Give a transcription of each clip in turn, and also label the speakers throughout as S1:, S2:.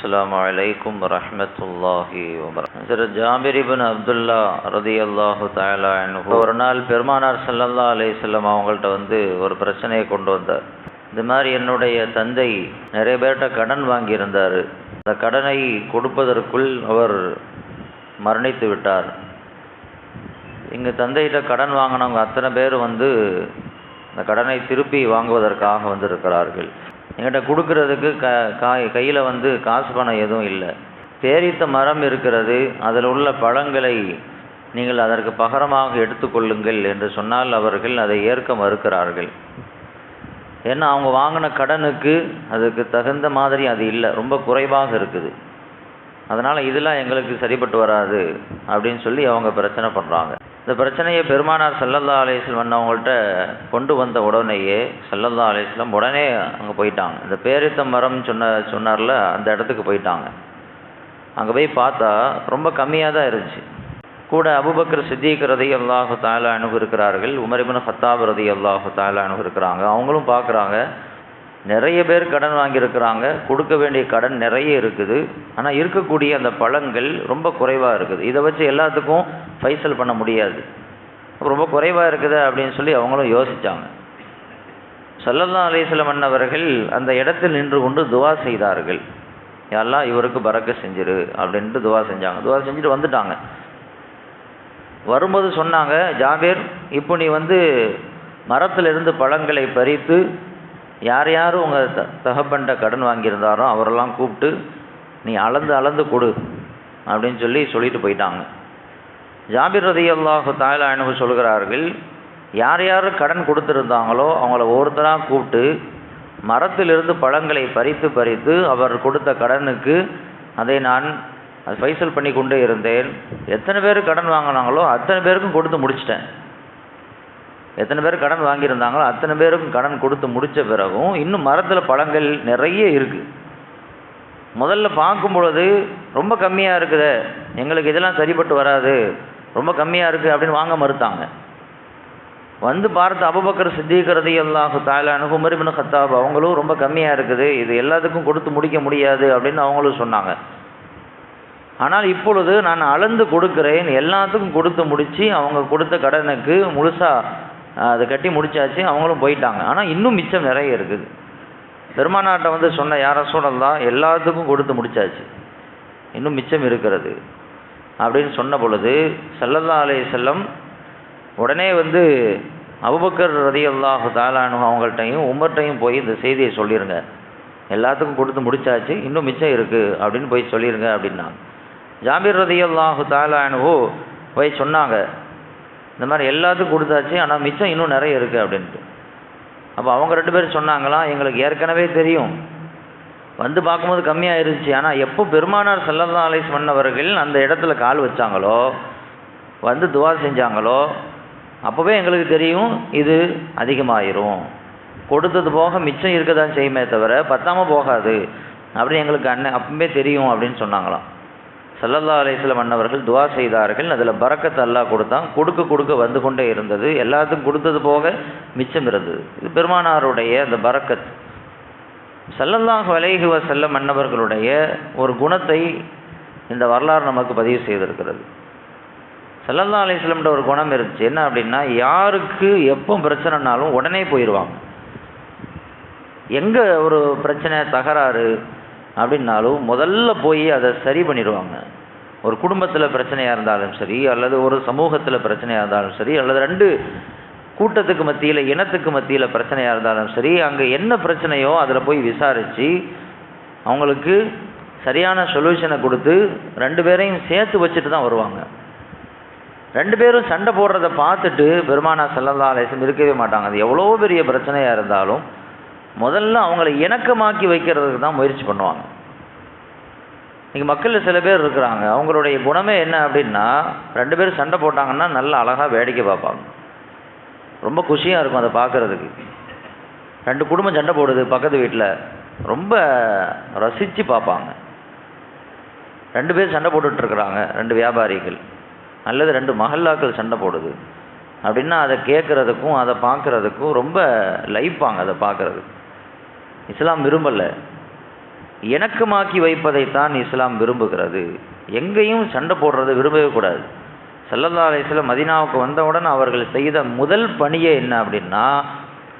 S1: السلام عليكم ورحمة الله وبركاته ஹசரத் ஜாபிர் இபின் அப்துல்லா ரதி அல்லாஹு தாலா ஒரு நாள் பெருமானார் சல்லல்லா அலையம் அவங்கள்ட்ட வந்து ஒரு பிரச்சனையை கொண்டு வந்தார் இந்த மாதிரி என்னுடைய தந்தை நிறைய பேர்கிட்ட கடன் வாங்கியிருந்தார் அந்த கடனை கொடுப்பதற்குள் அவர் மரணித்து விட்டார் எங்கள் தந்தைகிட்ட கடன் வாங்கினவங்க அத்தனை பேர் வந்து அந்த கடனை திருப்பி வாங்குவதற்காக வந்திருக்கிறார்கள் எங்கிட்ட கொடுக்கறதுக்கு க காய் கையில் வந்து காசு பணம் எதுவும் இல்லை. பேரித்த மரம் இருக்கிறது அதில் உள்ள பழங்களை நீங்கள் அதற்கு பகரமாக எடுத்துக்கொள்ளுங்கள் என்று சொன்னால் அவர்கள் அதை ஏற்க மறுக்கிறார்கள். ஏன்னா அவங்க வாங்கின கடனுக்கு அதுக்கு தகுந்த மாதிரி அது இல்லை ரொம்ப குறைவாக இருக்குது. அதனால் இதெல்லாம் எங்களுக்கு சரிப்பட்டு வராது அப்படின்னு சொல்லி அவங்க பிரச்சனை பண்ணுறாங்க இந்த பிரச்சனையை பெருமானார் சல்லல்லா அலேஸ்லம் அவங்கள்ட்ட கொண்டு வந்த உடனேயே சல்லல்லா அலேஸ்லம் உடனே அங்கே போயிட்டாங்க. இந்த பேரித்த மரம் சொன்ன சொன்னார்ல அந்த இடத்துக்கு போயிட்டாங்க. அங்கே போய் பார்த்தா ரொம்ப கம்மியாக தான் இருந்துச்சு. கூட அபுபக்கர் சித்திக் ரதி அல்லாஹு தாலா அணுகு இருக்கிறார்கள் உமரிபின் ஹத்தாப் ரதி அல்லாஹு தாலா அணுகு இருக்கிறாங்க. அவங்களும் பார்க்குறாங்க. நிறைய பேர் கடன் வாங்கியிருக்கிறாங்க. கொடுக்க வேண்டிய கடன் நிறைய இருக்குது. ஆனால் இருக்கக்கூடிய அந்த பழங்கள் ரொம்ப குறைவாக இருக்குது. இதை வச்சு எல்லாத்துக்கும் ஃபைசல் பண்ண முடியாது. ரொம்ப குறைவாக இருக்குது அப்படின்னு சொல்லி அவங்களும் யோசித்தாங்க சல்லல்லா அலிஸ்லம் அண்ணவர்கள் அந்த இடத்தில் நின்று கொண்டு துவா செய்தார்கள். எல்லாம் இவருக்கு பறக்க செஞ்சிரு அப்படின்ட்டு துவா செஞ்சாங்க. துவா செஞ்சுட்டு வந்துட்டாங்க. வரும்போது சொன்னாங்க ஜாபீர் இப்போ நீ வந்து மரத்திலிருந்து பழங்களை பறித்து யார் யார் உங்கள் த தகப்பன்ட்ட கடன் வாங்கியிருந்தாரோ அவரெல்லாம் கூப்பிட்டு நீ அளந்து அளந்து கொடு அப்படின்னு சொல்லி சொல்லிட்டு போயிட்டாங்க. ஜாபிர் ரதி அல்லாஹு தாயலானு சொல்கிறார்கள் யார் யார் கடன் கொடுத்துருந்தாங்களோ அவங்கள ஒவ்வொருத்தராக கூப்பிட்டு மரத்திலிருந்து பழங்களை பறித்து பறித்து அவர் கொடுத்த கடனுக்கு அதை நான் ஃபைசல் பண்ணி கொண்டே இருந்தேன். எத்தனை பேர் கடன் வாங்கினாங்களோ அத்தனை பேருக்கும் கொடுத்து முடிச்சிட்டேன். எத்தனை பேர் கடன் வாங்கியிருந்தாங்களோ அத்தனை பேருக்கும் கடன் கொடுத்து முடித்த பிறகும் இன்னும் மரத்தில் பழங்கள் நிறைய இருக்குது முதல்ல பார்க்கும் பொழுது ரொம்ப கம்மியாக இருக்குது எங்களுக்கு இதெல்லாம் சரிப்பட்டு வராது ரொம்ப கம்மியாக இருக்குது அப்படின்னு வாங்க மறுத்தாங்க. வந்து பார்த்து அபபக்கர் சித்திக்கிறது அல்லாஹு தாயிலானு உமரிபின் ஹத்தாப் அவங்களும் ரொம்ப கம்மியாக இருக்குது இது எல்லாத்துக்கும் கொடுத்து முடிக்க முடியாது அப்படின்னு அவங்களும் சொன்னாங்க. ஆனால் இப்பொழுது நான் அளந்து கொடுக்குறேன் எல்லாத்துக்கும் கொடுத்து முடித்து அவங்க கொடுத்த கடனுக்கு முழுசாக அதை கட்டி முடிச்சாச்சு அவங்களும் போயிட்டாங்க. ஆனால் இன்னும் மிச்சம் நிறைய இருக்குது. பெருமாநாட்டை வந்து சொன்ன யார சூழல்லாம் எல்லாத்துக்கும் கொடுத்து முடிச்சாச்சு. இன்னும் மிச்சம் இருக்கிறது. அப்படின்னு சொன்ன பொழுது சல்லல்லா அலே செல்லம் உடனே வந்து அபுபக்கர் ரதி அல்லாஹு தாலானு அவங்கள்ட்டையும் உமர்கிட்டையும் போய் இந்த செய்தியை சொல்லிடுங்க எல்லாத்துக்கும் கொடுத்து முடிச்சாச்சு இன்னும் மிச்சம் இருக்குது அப்படின்னு போய் சொல்லிடுங்க அப்படின்னாங்க. ஜாபீர் ரதி அல்லாஹு தாலானுவோ போய் சொன்னாங்க. இந்த மாதிரி எல்லாத்துக்கும் கொடுத்தாச்சு ஆனால் மிச்சம் இன்னும் நிறைய இருக்குது அப்படின்ட்டு. அப்போ அவங்க ரெண்டு பேரும் சொன்னாங்களாம் எங்களுக்கு ஏற்கனவே தெரியும். வந்து பார்க்கும்போது கம்மியாக இருந்துச்சு ஆனால் எப்போ பெருமானார் செல்லல்லா அலைஸ் பண்ணவர்கள் அந்த இடத்துல கால் வச்சாங்களோ வந்து துவா செஞ்சாங்களோ அப்போவே எங்களுக்கு தெரியும் இது அதிகமாயிரும். கொடுத்தது போக மிச்சம் இருக்க தான் செய்யுமே தவிர பத்தாமல் போகாது. அப்படின்னு எங்களுக்கு அண்ணன் அப்பவே தெரியும் அப்படின்னு சொன்னாங்களாம். சல்லல்லா அலிஸ்லம் மன்னவர்கள் துவா செய்தார்கள். அதில் பறக்கத்தை அல்லா கொடுத்தான். கொடுக்க கொடுக்க வந்து கொண்டே இருந்தது. எல்லாத்துக்கும் கொடுத்தது போக மிச்சம் இருந்தது. இது பெருமானாருடைய அந்த பறக்கத் சல்லல்லாஹ் வலைகுவ செல்ல மன்னவர்களுடைய ஒரு குணத்தை இந்த வரலாறு நமக்கு பதிவு செய்திருக்கிறது. சல்லல்லா அலிஸ்லம்ன்ற ஒரு குணம் இருந்துச்சு. என்ன அப்படின்னா யாருக்கு எப்போ பிரச்சனைனாலும் உடனே போயிடுவாங்க எங்கே ஒரு பிரச்சனை தகராறு அப்படின்னாலும் முதல்ல போய் அதை சரி பண்ணிடுவாங்க. ஒரு குடும்பத்தில் பிரச்சனையாக இருந்தாலும் சரி அல்லது ஒரு சமூகத்தில் பிரச்சனையாக இருந்தாலும் சரி அல்லது ரெண்டு கூட்டத்துக்கு மத்தியில் இனத்துக்கு மத்தியில் பிரச்சனையாக இருந்தாலும் சரி அங்கே என்ன பிரச்சனையோ அதில் போய் விசாரித்து அவங்களுக்கு சரியான சொல்யூஷனை கொடுத்து ரெண்டு பேரையும் சேர்த்து வச்சுட்டு தான் வருவாங்க. ரெண்டு பேரும் சண்டை போடுறத பார்த்துட்டு பெருமானா செல்லல்லா அலேசம் இருக்கவே மாட்டாங்க. அது எவ்வளோ பெரிய பிரச்சனையாக இருந்தாலும் முதல்ல அவங்கள இணக்கமாக்கி வைக்கிறதுக்கு தான் முயற்சி பண்ணுவாங்க. இன்றைக்கி மக்களில் சில பேர் இருக்கிறாங்க. அவங்களுடைய குணமே என்ன அப்படின்னா ரெண்டு பேரும் சண்டை போட்டாங்கன்னா நல்லா அழகாக வேடிக்கை பார்ப்பாங்க. ரொம்ப குஷியாக இருக்கும் அதை பார்க்குறதுக்கு. ரெண்டு குடும்பம் சண்டை போடுது பக்கத்து வீட்டில் ரொம்ப ரசித்து பார்ப்பாங்க. ரெண்டு பேர் சண்டை போட்டுட்ருக்குறாங்க ரெண்டு வியாபாரிகள். அல்லது ரெண்டு மஹல்லாக்கள் சண்டை போடுது. அப்படின்னா அதை கேட்குறதுக்கும் அதை பார்க்குறதுக்கும் ரொம்ப லைப்பாங்க அதை பார்க்குறதுக்கு. இஸ்லாம் விரும்பலை. இணக்கமாக்கி வைப்பதைத்தான் இஸ்லாம் விரும்புகிறது. எங்கேயும் சண்டை போடுறதை விரும்பவே கூடாது. சல்லல்லா அலிஸ்லாம் மதினாவுக்கு வந்தவுடன் அவர்கள் செய்த முதல் பணியே என்ன அப்படின்னா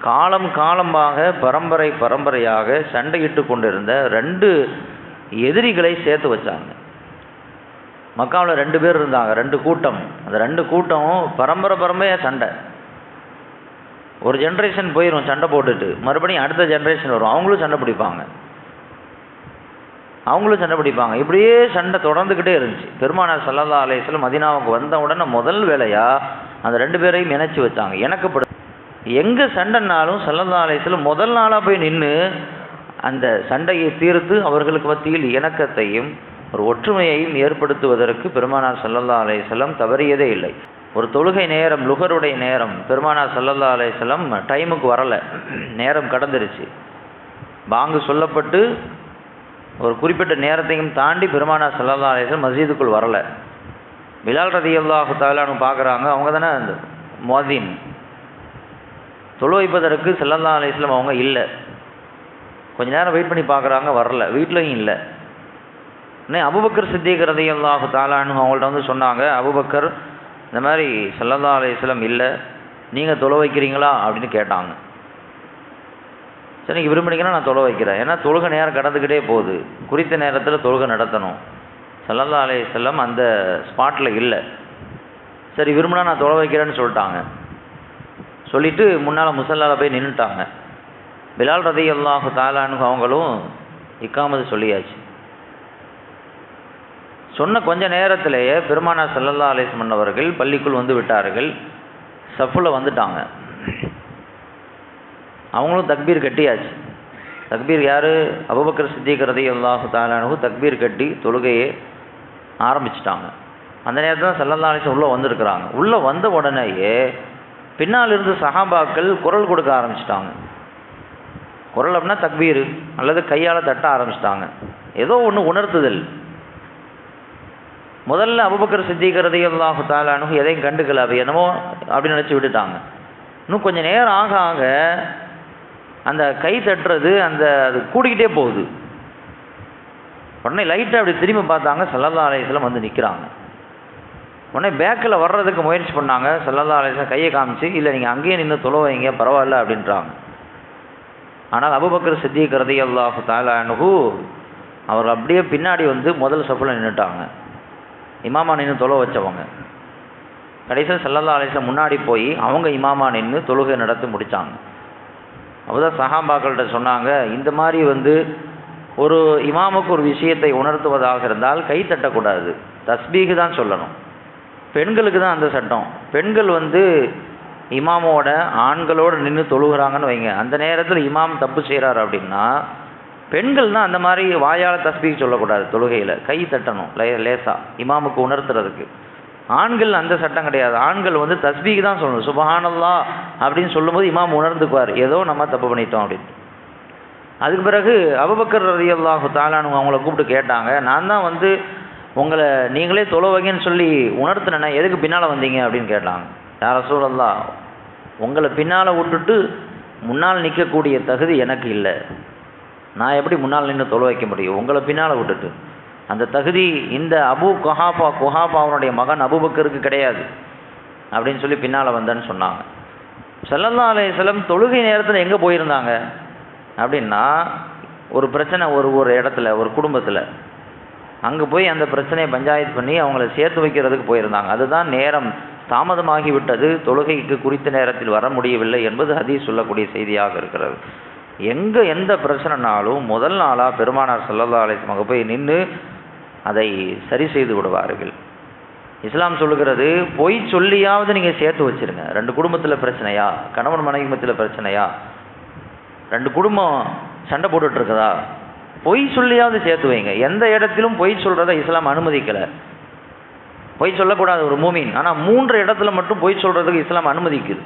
S1: காலம் காலமாக பரம்பரை பரம்பரையாக சண்டையிட்டு கொண்டிருந்த ரெண்டு எதிரிகளை சேர்த்து வச்சாங்க. மக்காவில் ரெண்டு பேர் இருந்தாங்க ரெண்டு கூட்டம். அந்த ரெண்டு கூட்டம் பரம்பரை பரம்பரையாக சண்டை. ஒரு ஜென்ரேஷன் போயிடும் சண்டை போட்டுட்டு. மறுபடியும் அடுத்த ஜென்ரேஷன் வரும். அவங்களும் சண்டை பிடிப்பாங்க. அவங்களும் சண்டை பிடிப்பாங்க. இப்படியே சண்டை தொடர்ந்துக்கிட்டே இருந்துச்சு. பெருமானார் சல்லல்லா அலையம் மதினாவுக்கு வந்த உடனே முதல் வேலையாக அந்த ரெண்டு பேரையும் இணைச்சி வச்சாங்க. இணக்கப்படு எங்கே சண்டைனாலும் சல்லல்லா அலையம் முதல் நாளாக போய் நின்று அந்த சண்டையை தீர்த்து அவர்களுக்கு மத்தியில் இணக்கத்தையும் ஒரு ஒற்றுமையையும் ஏற்படுத்துவதற்கு பெருமானார் சல்லல்லா அலையம் தவறியதே இல்லை. ஒரு தொழுகை நேரம் லுகருடைய நேரம் பெருமானார் சல்லல்லா அலையம் டைமுக்கு வரலை. நேரம் கடந்துருச்சு. பாங்கு சொல்லப்பட்டு ஒரு குறிப்பிட்ட நேரத்தையும் தாண்டி பெருமானார் சல்லல்லா அலையம் மசீதுக்குள் வரலை. பிலால் ரதி அல்லாஹு தாலானு பார்க்குறாங்க அவங்க தானே அந்த மோதீன் தொழு வைப்பதற்கு சல்லல்லா அலையம் அவங்க இல்லை. கொஞ்ச நேரம் வெயிட் பண்ணி பார்க்குறாங்க வரல. வீட்லையும் இல்லை. இன்னும் அபுபக்கர் சித்திக் ரதி அல்லாஹு தாலானு அவங்கள்ட்ட வந்து சொன்னாங்க அபுபக்கர் இந்த மாதிரி சல்லல்லா அலையம் இல்லை நீங்கள் தொலை வைக்கிறீங்களா அப்படின்னு கேட்டாங்க. சரி நீங்கள் விரும்புனீங்கன்னா நான் தொலை வைக்கிறேன். ஏன்னா தொழுகை நேரம் கடந்துக்கிட்டே போகுது. குறித்த நேரத்தில் தொழுகை நடத்தணும். சல்லல்லா அலைய செல்லம் அந்த ஸ்பாட்டில் இல்லை. சரி விரும்பினா நான் தொலை வைக்கிறேன்னு சொல்லிட்டாங்க. சொல்லிவிட்டு முன்னால் முசல்லாவில் போய் நின்றுட்டாங்க பிலால் ரதி அல்லாஹு தாலானு அவங்களும் இக்காமது சொல்லியாச்சு. சொன்ன கொஞ்ச நேரத்திலேயே பெருமானா சல்லல்லா அலிஸ்மன் அவர்கள் பள்ளிக்குள் வந்து விட்டார்கள். சஃபில் வந்துட்டாங்க. அவங்களும் தக்பீர் கட்டியாச்சு. தக்பீர் யார்? அபுபக்கர் சித்திக் அல்லாஹு தாலானு தக்பீர் கட்டி தொழுகையை ஆரம்பிச்சிட்டாங்க. அந்த நேரத்தில் தான் சல்லல்லா அலிஸ்லம் உள்ளே வந்திருக்கிறாங்க. உள்ளே வந்த உடனேயே பின்னால் இருந்து சஹாபாக்கள் குரல் கொடுக்க ஆரம்பிச்சிட்டாங்க. குரல் அப்படின்னா தக்பீர் அல்லது கையால் தட்ட ஆரம்பிச்சிட்டாங்க. ஏதோ ஒன்று உணர்த்துதல். முதல்ல அபுபக்கர் சித்திக்கிறது அல்லாஹு தாலானு எதையும் கண்டுக்கல அது என்னமோ அப்படின்னு நினச்சி விட்டுட்டாங்க. இன்னும் கொஞ்சம் நேரம் ஆக ஆக அந்த கை தட்டுறது அந்த அது கூடிக்கிட்டே போகுது. உடனே லைட்டாக அப்படி திரும்பி பார்த்தாங்க சல்லல்லா அலையம் வந்து நிற்கிறாங்க உடனே பேக்கில் வர்றதுக்கு முயற்சி பண்ணாங்க சல்லல்லா ஆலயத்தில் கையை காமிச்சு இல்லை நீங்கள் அங்கேயே நின்று தொலைவைங்க பரவாயில்ல அப்படின்றாங்க. ஆனால் அபுபக்கர் சித்திக் ரதி அல்லாஹு தாலானுகு அவர் அப்படியே பின்னாடி வந்து முதல் சப்பில் நின்றுட்டாங்க இமாமா நின்று தொலை வச்சவங்க. கடைசியில் செல்லல்லா அலிஸ்லாம் முன்னாடி போய் அவங்க இமாமா நின்று தொழுகை நடத்தி முடித்தாங்க அப்போதான் சஹாபாக்கள்கிட்ட சொன்னாங்க இந்த மாதிரி வந்து ஒரு இமாமுக்கு ஒரு விஷயத்தை உணர்த்துவதாக இருந்தால் கை தட்டக்கூடாது. தஸ்பீக்கு தான் சொல்லணும். பெண்களுக்கு தான் அந்த சட்டம். பெண்கள் வந்து இமாமோட ஆண்களோடு நின்று தொழுகிறாங்கன்னு வைங்க. அந்த நேரத்தில் இமாம் தப்பு செய்கிறார் அப்படின்னா பெண்கள் தான் அந்த மாதிரி வாயால் தஸ்பீக் சொல்லக்கூடாது தொழுகையில். கை தட்டணும் லே லேசாக இமாமுக்கு உணர்த்துறதுக்கு. ஆண்கள் அந்த சட்டம் கிடையாது. ஆண்கள் வந்து தஸ்பீக் தான் சொல்லணும். சுபஹானல்லா அப்படின்னு சொல்லும்போது இமாம் உணர்ந்துக்குவார். ஏதோ நம்ம தப்பு பண்ணிட்டோம் அப்படின்னு. அதுக்கு பிறகு அபபக்கர் ரதி அல்லாஹு தாலானு அவங்கள கூப்பிட்டு கேட்டாங்க. நான் தான் வந்து உங்களை நீங்களே தொலைவங்கன்னு சொல்லி உணர்த்தினேன்னா எதுக்கு பின்னால் வந்தீங்க அப்படின்னு கேட்டாங்க. யார சூழல்லா உங்களை பின்னால் விட்டுட்டு முன்னால் நிற்கக்கூடிய தகுதி எனக்கு இல்லை. நான் எப்படி முன்னால் நின்று தொலை வைக்க முடியும்? உங்களை பின்னால் விட்டுட்டு. அந்த தகுதி இந்த அபு குஹாபா குஹாபாவனுடைய மகன் அபுபக்கருக்கு கிடையாது. அப்படின்னு சொல்லி பின்னால் வந்தேன்னு சொன்னாங்க. செல்லல்லா அலையம் தொழுகை நேரத்தில் எங்கே போயிருந்தாங்க? அப்படின்னா ஒரு பிரச்சனை ஒரு ஒரு இடத்துல ஒரு குடும்பத்தில். அங்கே போய் அந்த பிரச்சனையை பஞ்சாயத்து பண்ணி அவங்கள சேர்த்து வைக்கிறதுக்கு போயிருந்தாங்க. அதுதான் நேரம். தாமதமாகிவிட்டது. தொழுகைக்கு குறித்த நேரத்தில் வர முடியவில்லை என்பது ஹதீஸ் சொல்லக்கூடிய செய்தியாக இருக்கிறது. எங்கே எந்த பிரச்சனைனாலும் முதல் நாளாக பெருமானார் சல்லல்லா அலிஸ்லம் போய் நின்று அதை சரி செய்து விடுவார்கள். இஸ்லாம் சொல்லுகிறது பொய் சொல்லியாவது நீங்கள் சேர்த்து வச்சிருங்க. ரெண்டு குடும்பத்தில் பிரச்சனையா? கணவன் மனைவி மத்தியில் பிரச்சனையா? ரெண்டு குடும்பம் சண்டை போட்டுட்ருக்குதா? பொய் சொல்லியாவது சேர்த்து வைங்க. எந்த இடத்திலும் பொய் சொல்கிறத இஸ்லாம் அனுமதிக்கலை. பொய் சொல்லக்கூடாது ஒரு மூமின். ஆனால் மூன்று இடத்துல மட்டும் பொய் சொல்கிறதுக்கு இஸ்லாம் அனுமதிக்குது.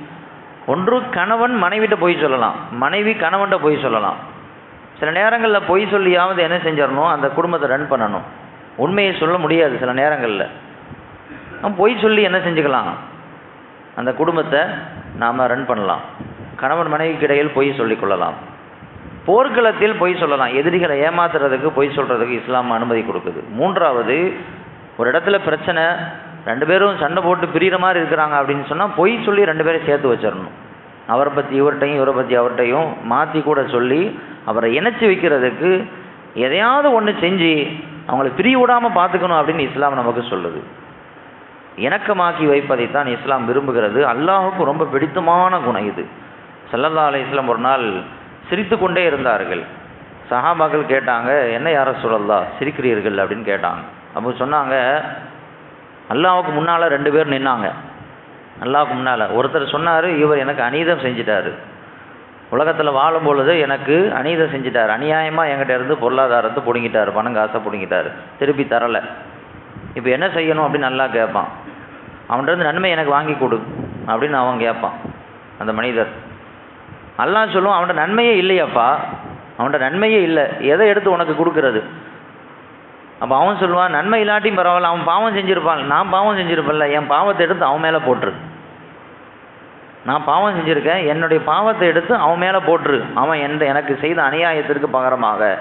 S1: ஒன்று கணவன் மனைவிட்ட பொய் சொல்லலாம். மனைவி கணவன்கிட்ட பொய் சொல்லலாம். சில நேரங்களில் பொய் சொல்லியாவது என்ன செஞ்சிடணும்? அந்த குடும்பத்தை ரன் பண்ணணும். உண்மையை சொல்ல முடியாது சில நேரங்களில். பொய் சொல்லி என்ன செஞ்சுக்கலாம்? அந்த குடும்பத்தை நாம் ரன் பண்ணலாம். கணவன் மனைவிக்கு இடையில் பொய் சொல்லிக் கொள்ளலாம். போர்க்களத்தில் பொய் சொல்லலாம். எதிரிகளை ஏமாத்துறதுக்கு பொய் சொல்கிறதுக்கு இஸ்லாம் அனுமதி கொடுக்குது. மூன்றாவது ஒரு இடத்துல பிரச்சனை ரெண்டு பேரும் சண்டை போட்டு பிரிகிற மாதிரி இருக்கிறாங்க அப்படின்னு சொன்னால் பொய் சொல்லி ரெண்டு பேரும் சேர்த்து வச்சிடணும். அவரை பற்றி இவர்கிட்டையும் இவரை பற்றி அவர்கிட்டையும் மாற்றி கூட சொல்லி அவரை இணைச்சி வைக்கிறதுக்கு எதையாவது ஒன்று செஞ்சு அவங்கள பிரிய விடாமல் பார்த்துக்கணும் அப்படின்னு இஸ்லாம் நமக்கு சொல்லுது. இணக்கமாக்கி வைப்பதைத்தான் இஸ்லாம் விரும்புகிறது. அல்லாஹுக்கு ரொம்ப பிடித்தமான குணம் இது. சல்லல்லா அலைஹிஸ்லாம் ஒரு நாள் சிரித்து கொண்டே இருந்தார்கள். சஹாபாக்கள் கேட்டாங்க என்ன யார சொல்லல்லா சிரிக்கிறீர்கள்? அப்படின்னு கேட்டாங்க. அப்போ சொன்னாங்க அல்லாஹுக்கு முன்னால் ரெண்டு பேர் நின்னாங்க. அல்லாஹுக்கு முன்னால். ஒருத்தர் சொன்னார் இவர் எனக்கு அநீதம் செஞ்சிட்டாரு. உலகத்தில் வாழும் பொழுது எனக்கு அநீதம் செஞ்சிட்டார். அநியாயமாக என்கிட்ட இருந்து பொருளாதாரத்தை பிடுங்கிட்டார். பணம் காசை பிடுங்கிட்டார். திருப்பி தரலை. இப்போ என்ன செய்யணும்? அப்படின்னு நல்லா கேட்பான் அவன்கிட்ட இருந்து நன்மை எனக்கு வாங்கி கொடு. அப்படின்னு அவன் கேட்பான் அந்த மனிதர். அல்லாஹ் சொல்லுவான் அவன்கிட்ட நன்மையே இல்லையாப்பா. அவன்கிட்ட நன்மையே இல்லை. எதை எடுத்து உனக்கு கொடுக்கறது? அப்போ அவன் சொல்லுவான் நன்மை இல்லாட்டியும் பரவாயில்ல அவன் பாவம் செஞ்சிருப்பான். நான் பாவம் செஞ்சுருப்பேன்ல என் பாவத்தை எடுத்து அவன் மேலே போட்டுரு. நான் பாவம் செஞ்சுருக்கேன் என்னுடைய பாவத்தை எடுத்து அவன் மேலே போட்டுரு. அவன் எந்த எனக்கு செய்த அநியாயத்திற்கு பகரமாக.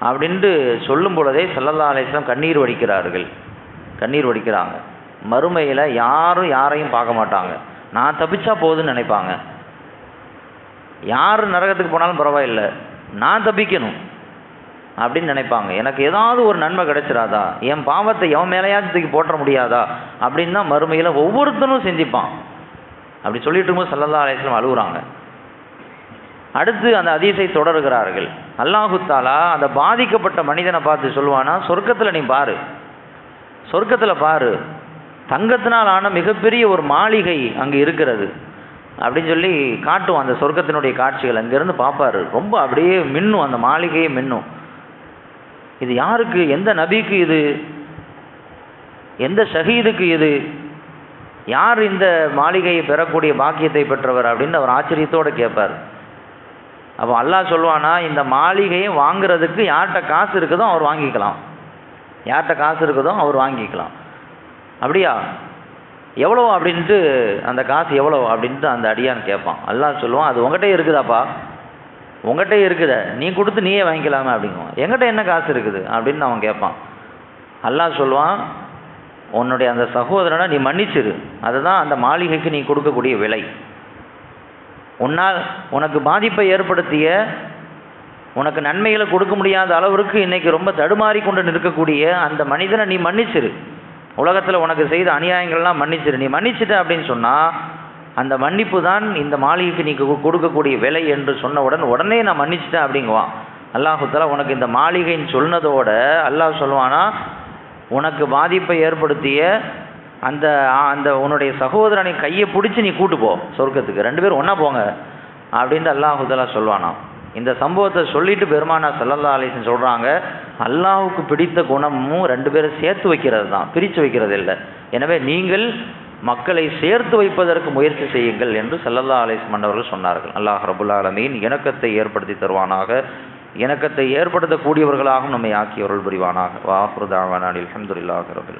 S1: அப்படின்ட்டு சொல்லும் பொழுதே சல்லல்லா அலிஸ்லாம் கண்ணீர் வடிக்கிறார்கள். கண்ணீர் வடிக்கிறாங்க. மறுமையில் யாரும் யாரையும் பார்க்க மாட்டாங்க. நான் தப்பிச்சா போதுன்னு நினைப்பாங்க. யார் நரகத்துக்கு போனாலும் பரவாயில்லை. நான் தப்பிக்கணும். அப்படின்னு நினைப்பாங்க. எனக்கு ஏதாவது ஒரு நன்மை கிடைச்சிடாதா என் பாவத்தை எவன் மேலேயாச்சும் தூக்கி போட்ட முடியாதா? அப்படின்னு தான் மறுமையில் ஒவ்வொருத்தரும் சிந்திப்பான். அப்படி சொல்லிட்டு இருக்கும்போது சல்லல்லா அலிஸ்லாம் அழுகுறாங்க. அடுத்து அந்த அதிசை தொடர்கிறார்கள். அல்லாஹுத்தாலா அந்த பாதிக்கப்பட்ட மனிதனை பார்த்து சொல்லுவானா சொர்க்கத்தில் நீ பாரு. சொர்க்கத்தில் பாரு. தங்கத்தினால் ஆன மிகப்பெரிய ஒரு மாளிகை அங்கே இருக்கிறது. அப்படின்னு சொல்லி காட்டும் அந்த சொர்க்கத்தினுடைய காட்சிகள். அங்கேருந்து பார்ப்பாரு. ரொம்ப அப்படியே மின்னும் அந்த மாளிகையே மின்னும். இது யாருக்கு? எந்த நபிக்கு இது? எந்த ஷஹீதுக்கு இது? யார் இந்த மாளிகையை பெறக்கூடிய பாக்கியத்தை பெற்றவர் அப்படின்னு அவர் ஆச்சரியத்தோடு கேட்பார். அப்போ அல்லாஹ் சொல்லுவானா இந்த மாளிகையை வாங்குறதுக்கு யார்கிட்ட காசு இருக்குதோ அவர் வாங்கிக்கலாம். யார்கிட்ட காசு இருக்குதோ அவர் வாங்கிக்கலாம். அப்படியா? எவ்வளோ அப்படின்ட்டு அந்த காசு எவ்வளோ அப்படின்ட்டு அந்த அடியான் கேட்பான். அல்லாஹ் சொல்லுவான் அது உங்கள்கிட்ட இருக்குதாப்பா? உங்கள்கிட்ட இருக்குத நீ கொடுத்து நீயே வாங்கிக்கலாமே அப்படிங்குவான். எங்கிட்ட என்ன காசு இருக்குது? அப்படின்னு அவன் கேட்பான். அல்லாஹ் சொல்லுவான் உன்னுடைய அந்த சகோதரனை நீ மன்னிச்சிரு. அதுதான் அந்த மாளிகைக்கு நீ கொடுக்கக்கூடிய விலை. உன்னால் உனக்கு பாதிப்பை ஏற்படுத்திய உனக்கு நன்மைகளை கொடுக்க முடியாத அளவிற்கு இன்னைக்கு ரொம்ப தடுமாறி கொண்டு நிற்கக்கூடிய அந்த மனிதனை நீ மன்னிச்சிரு. உலகத்தில் உனக்கு செய்த அநியாயங்கள்லாம் மன்னிச்சிரு. நீ மன்னிச்சிட்ட அப்படின்னு சொன்னால் அந்த மன்னிப்பு தான் இந்த மாளிகைக்கு நீ கு- கொடுக்கக்கூடிய விலை என்று சொன்னவுடன் உடனே நான் மன்னிச்சிட்டேன் அப்படிங்குவான். அல்லாஹுத்தாலா உனக்கு இந்த மாளிகைன்னு சொன்னதோட அல்லாஹ் சொல்லுவானா உனக்கு பாதிப்பை ஏற்படுத்திய அந்த அந்த உன்னுடைய சகோதரனை கையை பிடிச்சி நீ கூட்டு போ சொர்க்கத்துக்கு. ரெண்டு பேரும் ஒன்றா போங்க அப்படின்ட்டு அல்லாஹுதலா சொல்லுவானா. இந்த சம்பவத்தை சொல்லிட்டு பெருமானா சல்லல்லா அலிசன் சொல்கிறாங்க அல்லாஹுக்கு பிடித்த குணமும் ரெண்டு பேரும் சேர்த்து வைக்கிறது தான் பிரித்து வைக்கிறது இல்லை எனவே நீங்கள் மக்களை சேர்த்து வைப்பதற்கு முயற்சி செய்யுங்கள் என்று சல்லல்லா அலிஸ் மன்னர்கள் சொன்னார்கள். அல்லாஹ் ரபுல் ஆலமீன் இணக்கத்தை ஏற்படுத்தி தருவானாக. இணக்கத்தை ஏற்படுத்தக்கூடியவர்களாகவும் நம்மை ஆக்கியவர்கள் புரிவானாக. வாஹ்ருதாவான அஹமதுல்லாஹ் ரபுல்லா